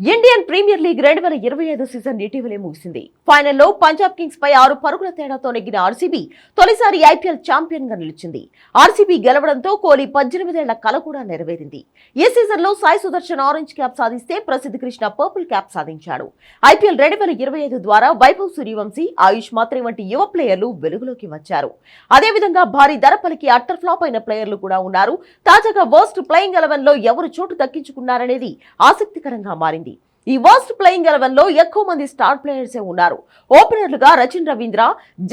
Indian premier league రెండు వేల ఇరవై ఐదు సీజన్ ఇటీవలే ముగిసింది. ఫైనల్లో పంజాబ్ కింగ్స్ పై ఆరు పరుగుల తేడాతో నెగ్గిన ఆర్సీబీ తొలిసారి ఐపీఎల్ ఛాంపియన్గా నిలిచింది. ఆర్సీబీ గెలవడంతో కోహ్లీ పద్దెనిమిదేళ్ళ కల కూడా నెరవేరింది. ఈ సీజన్లో సాయి సుదర్శన్ ఆరెంజ్ క్యాప్ సాధిస్తే ప్రసిద్ధ కృష్ణ పర్పుల్ క్యాప్ సాధించాడు. ఐపీఎల్ రెండు వేల ఇరవై ఐదు ద్వారా వైభవ్ సూర్యవంశీ ఆయుష్ మాత్రే వంటి యువ ప్లేయర్లు వెలుగులోకి వచ్చారు. అదేవిధంగా భారీ ధర పలికి అట్టర్ ఫ్లాప్ అయిన ప్లేయర్లు కూడా ఉన్నారు. తాజాగా వర్స్ట్ ప్లేయింగ్ ఎలెవెన్లో ఎవరు చోటు దక్కించుకున్నారనేది ఆసక్తికరంగా మారింది. ఈ వర్స్ట్ ప్లేయింగ్ ఎలెవెన్లో ఎక్కువ మంది స్టార్ ప్లేయర్సే ఉన్నారు. ఓపెనర్లుగా Rachin Ravindra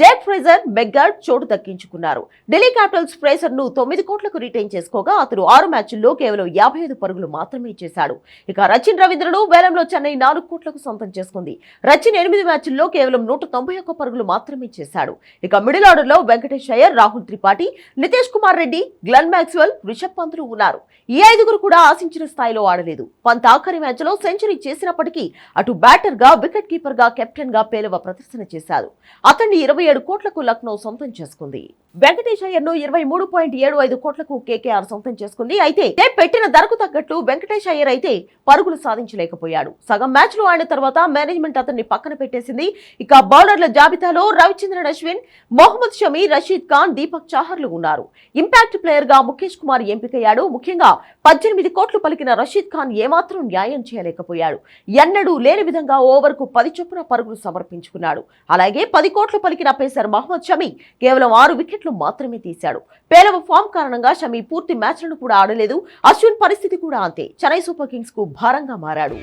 Jake Fraser McGurk చోటు దక్కించుకున్నారు. ఢిల్లీ క్యాపిటల్స్ ఫ్రేజర్ను తొమ్మిది కోట్లకు రిటైన్ చేసుకోగా అతను ఆరు మ్యాచ్ల్లో కేవలం యాభై ఐదు పరుగులు మాత్రమే చేశాడు. ఇక రచిన్ రవీంద్రను వేలంలో చెన్నై నాలుగు కోట్లకు సొంతం చేసుకుంది. రచిన్ ఎనిమిది మ్యాచ్ల్లో కేవలం నూట తొంభై ఒక్క పరుగులు మాత్రమే చేశాడు. ఇక మిడిల్ ఆర్డర్లో వెంకటేష్ అయ్యర్ రాహుల్ త్రిపాఠి నితేష్ కుమార్ రెడ్డి గ్లెన్ మ్యాక్స్వెల్ రిషబ్ పంతులు ఉన్నారు. ఈ ఐదుగురు కూడా ఆశించిన స్థాయిలో ఆడలేదు. పంత్ ఆఖరి మ్యాచ్లో సెంచరీ చేసినప్పటికీ అటు బ్యాటర్గా వికెట్ కీపర్గా కెప్టెన్గా పేలవ ప్రదర్శన చేశారు. అతన్ని ఇరవై ఏడు కోట్లకు లక్నో సొంతం చేసుకుంది. వెంకటేష్ అయ్యర్ను ఇరవై మూడు పాయింట్ ఏడు ఐదు కోట్లకు కేకేఆర్ సొంతం చేసుకుంది. అయితే పెట్టిన ధరకు తగ్గట్టు వెంకటేష్ అయ్యర్ అయితే పరుగులు సాధించలేకపోయాడు. సగం మ్యాచ్లో ఆడిన తర్వాత మేనేజ్మెంట్ అతన్ని పక్కన పెట్టేసింది. ఇక బౌలర్ల జాబితాలో రవిచంద్రన్ అశ్విన్ మొహమ్మద్ షమీ రషీద్ ఖాన్ దీపక్ చాహర్లు ఉన్నారు. ఇంపాక్ట్ ప్లేయర్గా ముఖేష్ కుమార్ ఎంపికయ్యాడు. ముఖ్యంగా పద్దెనిమిది కోట్లు పలికిన రషీద్ ఖాన్ ఏమాత్రం న్యాయం చేయలేకపోయాడు. ఎన్నడూ లేని విధంగా ఓవర్కు పది చొప్పున పరుగులు సమర్పించుకున్నాడు. అలాగే పది కోట్లు పలికిన పేసర్ మహమ్మద్ షమీ కేవలం ఆరు వికెట్లు మాత్రమే తీశాడు. పేలవ ఫామ్ కారణంగా షమీ పూర్తి మ్యాచ్లను కూడా ఆడలేదు. అశ్విన్ పరిస్థితి కూడా అంతే. చెన్నై సూపర్ కింగ్స్కు భారంగా మారాడు.